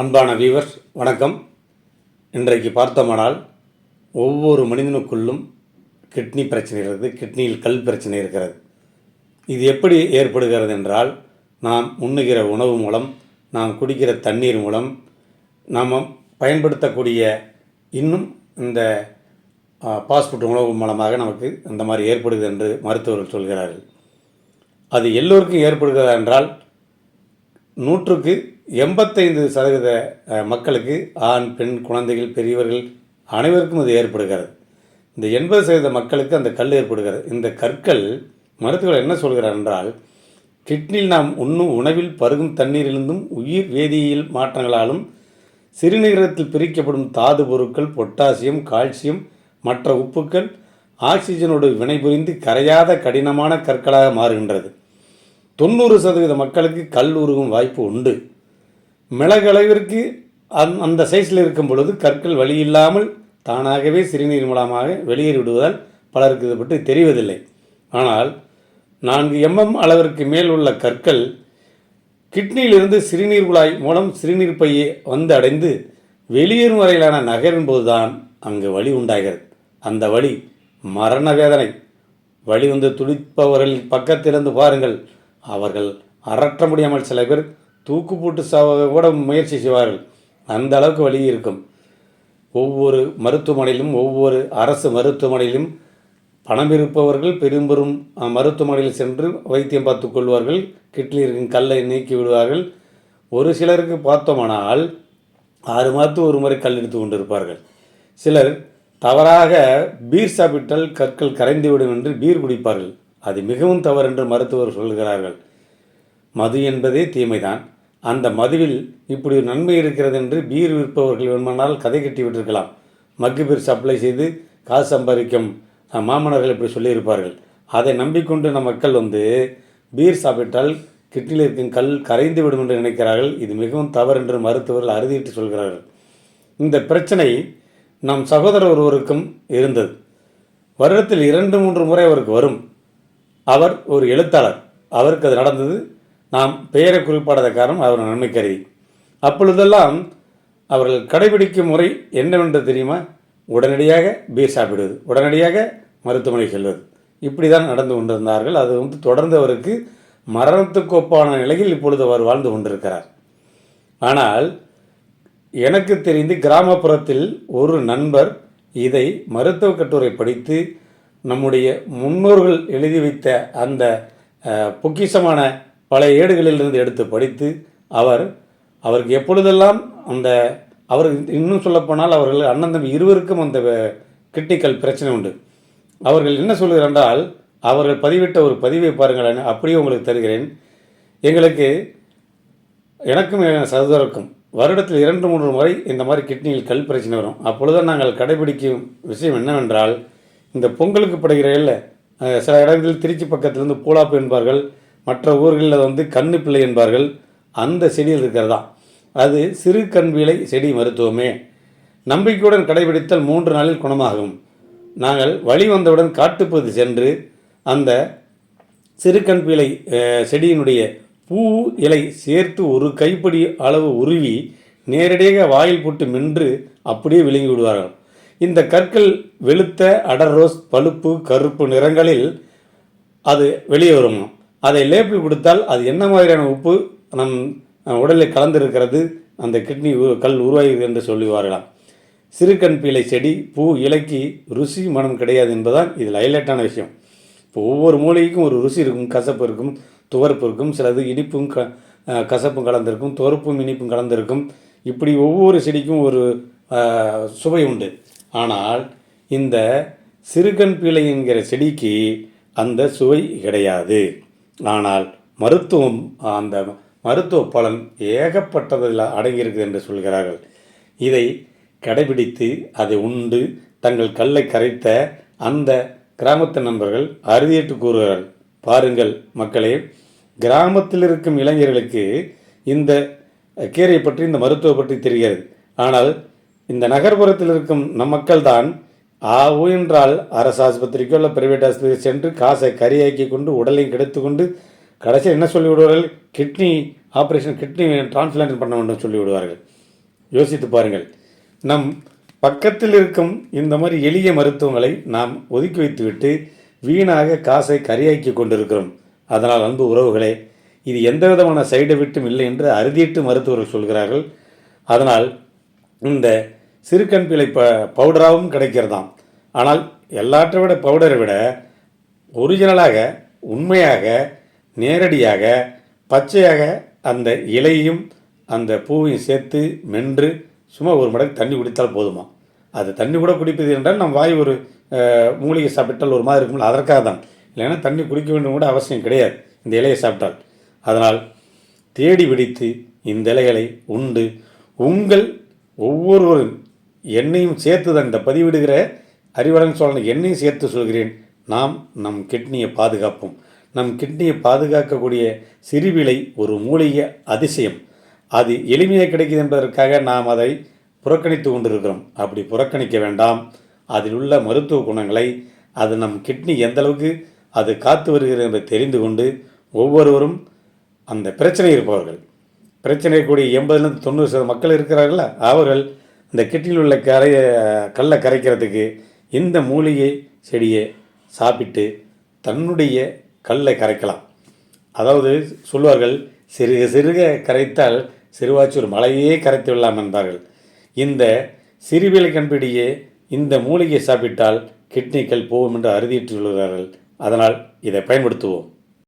அன்பான வீவர்ஸ் வணக்கம். இன்றைக்கு பார்த்தோமானால் ஒவ்வொரு மனிதனுக்குள்ளும் கிட்னி பிரச்சனை இருக்கிறது கிட்னியில் கல் பிரச்சனை இருக்கிறது. இது எப்படி ஏற்படுகிறது என்றால் நாம் உண்ணுகிற உணவு மூலம் நாம் குடிக்கிற தண்ணீர் மூலம் நாம் பயன்படுத்தக்கூடிய இன்னும் இந்த பாஸ்போர்ட் உணவு மூலமாக நமக்கு அந்த மாதிரி ஏற்படுகிறது என்று மருத்துவர்கள் சொல்கிறார்கள். அது எல்லோருக்கும் ஏற்படுகிறதா என்றால் நூற்றுக்கு எண்பத்தைந்து சதவீத மக்களுக்கு ஆண் பெண் குழந்தைகள் பெரியவர்கள் அனைவருக்கும் இது ஏற்படுகிறது. இந்த எண்பது சதவீத மக்களுக்கு அந்த கல் ஏற்படுகிறது. இந்த கற்கள் மருத்துவர்கள் என்ன சொல்கிறார் என்றால் கிட்னியில் நாம் உண்ணும் உணவில் பருகும் தண்ணீரிலிருந்தும் உயிர் வேதியியல் மாற்றங்களாலும் சிறுநீரகத்தில் பிரிக்கப்படும் தாது பொருட்கள் பொட்டாசியம் கால்சியம் மற்ற உப்புக்கள் ஆக்சிஜனோடு வினைபுரிந்து கரையாத கடினமான கற்களாக மாறுகின்றது. தொண்ணூறு சதவீத மக்களுக்கு கல் உருகும் வாய்ப்பு உண்டு. மிளகளவிற்கு அந் அந்த சைஸில் இருக்கும் பொழுது கற்கள் வழி இல்லாமல் தானாகவே சிறுநீர் மூலமாக வெளியேறிவிடுவதால் பலருக்கு இது பற்றி தெரிவதில்லை. ஆனால் நான்கு எம்எம் அளவிற்கு மேல் உள்ள கற்கள் கிட்னியிலிருந்து சிறுநீர் குழாய் மூலம் சிறுநீர் பையை வந்து அடைந்து வெளியேறும் வரையிலான நகரின் போதுதான் அங்கு வழி உண்டாகிறது. அந்த வழி மரண வேதனை. வழி வந்து துடிப்பவர்கள் பக்கத்திலிருந்து பாருங்கள். அவர்கள் அரற்ற முடியாமல் சில பேர் தூக்கு போட்டு சாவ கூட முயற்சி செய்வார்கள். அந்த அளவுக்கு வழி இருக்கும். ஒவ்வொரு மருத்துவமனையிலும் ஒவ்வொரு அரசு மருத்துவமனையிலும் பணம் இருப்பவர்கள் பெரும்பெரும் மருத்துவமனையில் சென்று வைத்தியம் பார்த்து கொள்வார்கள். கிட்லி இருக்கும் கல்லை நீக்கி விடுவார்கள். ஒரு சிலருக்கு பார்த்தோமானால் ஆறு மாதத்துக்கு ஒரு முறை கல் எடுத்து கொண்டிருப்பார்கள். சிலர் தவறாக பீர் சாப்பிட்டால் கற்கள் கரைந்துவிடும் என்று பீர் குடிப்பார்கள். அது மிகவும் தவறு என்று மருத்துவர் சொல்கிறார்கள். மது என்பதே தீமைதான். அந்த மதுவில் இப்படி ஒரு நன்மை இருக்கிறது என்று பீர் விற்பவர்கள் வேணுமானால் கதை கட்டி விட்டிருக்கலாம். மக்கு பீர் சப்ளை செய்து காசு சம்பாதிக்கும் மாமனர்கள் இப்படி சொல்லியிருப்பார்கள். அதை நம்பிக்கொண்டு நம் மக்கள் வந்து பீர் சாப்பிட்டால் கிட்னியில் இருக்கும் கல் கரைந்து விடும் என்று நினைக்கிறார்கள். இது மிகவும் தவறு என்று மருத்துவர்கள் அறுதிட்டு சொல்கிறார்கள். இந்த பிரச்சனை நம் சகோதரர் ஒருவருக்கும் இருந்தது. வருடத்தில் இரண்டு மூன்று முறை அவருக்கு வரும். அவர் ஒரு எழுத்தாளர். அவருக்கு அது நடந்தது. நாம் பெயரை குறிப்பிடாத காரணம் அவர் நன்மை கருதி. அப்பொழுதெல்லாம் அவர்கள் கடைபிடிக்கும் முறை என்னவென்று தெரியுமா? உடனடியாக பீர் சாப்பிடுவது உடனடியாக மருத்துவமனை செல்வது. இப்படி தான் நடந்து கொண்டிருந்தார்கள். அது வந்து தொடர்ந்து அவருக்கு மரணத்துக்கு ஒப்பான நிலையில் இப்பொழுது அவர் வாழ்ந்து கொண்டிருக்கிறார். ஆனால் எனக்கு தெரிந்து கிராமப்புறத்தில் ஒரு நண்பர் இதை மருத்துவக் கட்டுரை படித்து நம்முடைய முன்னோர்கள் எழுதி வைத்த அந்த பொக்கிசமான பல பழைய ஏடுகளிலிருந்து எடுத்து படித்து அவர் அவருக்கு எப்பொழுதெல்லாம் அந்த அவர் இன்னும் சொல்லப்போனால் அவர்கள் அண்ணன் தம்பி இருவருக்கும் அந்த கிரிட்டிக்கல் பிரச்சனை உண்டு. அவர்கள் என்ன சொல்கிறார் என்றால் அவர்கள் பதிவிட்ட ஒரு பதிவை பாருங்கள் அப்படியே உங்களுக்கு தருகிறேன். எங்களுக்கு எனக்கும் என் சகோதரருக்கும் வருடத்தில் இரண்டு மூன்று முறை இந்த மாதிரி கிட்னியில் கல் பிரச்சனை வரும். அப்பொழுது நாங்கள் கடைபிடிக்கும் விஷயம் என்னவென்றால் இந்த பொங்கலுக்கு படுகிற இல்லை சில இடங்களில் திருச்சி பக்கத்திலிருந்து பூலாப்பு என்பார்கள் மற்ற ஊர்களில் வந்து கண்ணு பிள்ளை என்பார்கள். அந்த செடியில் இருக்கிறதா? அது சிறு கண்விலை செடி மருத்துவமே. நம்பிக்கையுடன் கடைபிடித்தல் மூன்று நாளில் குணமாகும். நாங்கள் வழி வந்தவுடன் காட்டுப்பகுதி சென்று அந்த சிறு பிழை செடியினுடைய பூ இலை சேர்த்து ஒரு கைப்பிடி அளவு உருவி நேரடியாக வாயில் போட்டு மென்று அப்படியே விழுங்கி விடுவார்கள். இந்த கற்கள் வெளுத்த அடர் ரோஸ் பழுப்பு கருப்பு நிறங்களில் அது வெளியே வரும் அதை லேபிள் கொடுத்தால் அது என்ன மாதிரியான உப்பு நம் உடலில் கலந்திருக்கிறது? அந்த கிட்னி உ- கல் உருவாகிறது என்று சொல்லுவார்களாம். சிறுகண் பீலை செடி பூ இலைக்கு ருசி மனம் கிடையாது என்பதுதான் இதில் ஹைலைட்டான விஷயம். இப்போ ஒவ்வொரு மூலிகைக்கும் ஒரு ருசி இருக்கும் கசப்பு இருக்கும் துவர்ப்பு இருக்கும் சிலது இனிப்பும் க கசப்பும் கலந்திருக்கும் துவர்ப்பும் இனிப்பும் கலந்திருக்கும். இப்படி ஒவ்வொரு செடிக்கும் ஒரு சுவை உண்டு. ஆனால் இந்த சிறுகண் பீலை என்கிற செடிக்கு அந்த சுவை கிடையாது. ஆனால் மருத்துவம் அந்த மருத்துவ பலன் ஏகப்பட்டதில் அடங்கியிருக்குது என்று சொல்கிறார்கள். இதை கடைபிடித்து அதை உண்டு தங்கள் கல்லை கரைத்த அந்த கிராமத்து நண்பர்கள் அறுதியிட்டு கூறுகிறார்கள் பாருங்கள் மக்களே கிராமத்தில் இருக்கும் இளைஞர்களுக்கு இந்த கீரை பற்றி இந்த மருத்துவ பற்றி தெரிகிறது. ஆனால் இந்த நகர்ப்புறத்தில் இருக்கும் நம் மக்கள் ஆ ஆவு என்றால் அரசு ஆஸ்பத்திரிக்கோ இல்லை பிரைவேட் ஆஸ்பத்திரி சென்று காசை கரியாக்கி கொண்டு உடலையும் கெடுத்து கொண்டு கடைசியில் என்ன சொல்லி விடுவார்கள்? கிட்னி ஆப்ரேஷன் கிட்னி டிரான்ஸ்பிளான்ட் பண்ண வேண்டும் சொல்லி விடுவார்கள். யோசித்து பாருங்கள். நம் பக்கத்தில் இருக்கும் இந்த மாதிரி எளிய மருத்துவங்களை நாம் ஒதுக்கி வைத்துவிட்டு வீணாக காசை கரியாக்கி கொண்டிருக்கிறோம். அதனால் அன்பு உறவுகளே இது எந்த விதமான சைடு எஃபெக்ட்டும் இல்லை என்று அறுதியிட்டு மருத்துவர்கள் சொல்கிறார்கள். அதனால் இந்த சிறுகண் பிழை ப பவுடராகவும் கிடைக்கிறதாம். ஆனால் எல்லாற்றை விட பவுடரை விட ஒரிஜினலாக உண்மையாக நேரடியாக பச்சையாக அந்த இலையும் அந்த பூவையும் சேர்த்து மென்று சும்மா ஒரு மடங்கு தண்ணி குடித்தால் போதுமா? அது தண்ணி கூட குடிப்பது என்றால் நம் வாய் ஒரு மூலிகை சாப்பிட்டால் ஒரு மாதிரி இருக்கும்ல அதற்காக தான். இல்லைன்னா தண்ணி குடிக்க வேண்டும் கூட அவசியம் கிடையாது இந்த இலையை சாப்பிட்டால். அதனால் தேடி பிடித்து இந்த இலைகளை உண்டு. உங்கள் ஒவ்வொருவரும் என்னையும் சேர்த்து தான் இந்த பதிவிடுகிற அறிவழன் சோழன் என்னையும் சேர்த்து சொல்கிறேன். நாம் நம் கிட்னியை பாதுகாப்போம். நம் கிட்னியை பாதுகாக்கக்கூடிய சிறுவிலை ஒரு மூலிகை அதிசயம். அது எளிமையாக கிடைக்குது என்பதற்காக நாம் அதை புறக்கணித்து கொண்டிருக்கிறோம். அப்படி புறக்கணிக்க வேண்டாம். அதில் உள்ள மருத்துவ குணங்களை அது நம் கிட்னி எந்த அளவுக்கு அது காத்து வருகிறது என்று தெரிந்து கொண்டு ஒவ்வொருவரும் அந்த பிரச்சனை இருப்பவர்கள். பிரச்சனை கூடிய எண்பதுலேருந்து தொண்ணூறு சதவீத மக்கள் இருக்கிறார்களா? அவர்கள் இந்த கிட்டில் உள்ள கரை கல்லை கரைக்கிறதுக்கு இந்த மூலிகை செடியை சாப்பிட்டு தன்னுடைய கல்லை கரைக்கலாம். அதாவது சொல்வார்கள் சிறுக சிறுக கரைத்தால் சிறுவாச்சூர் மலையே கரைத்து விடலாம் என்பார்கள். இந்த சிறுவிலை கண்பிடியே இந்த மூலிகை சாப்பிட்டால் கிட்னிக்கள் போகும் என்று அறுதியிட்டு சொல்கிறார்கள். அதனால் இதை பயன்படுத்துவோம்.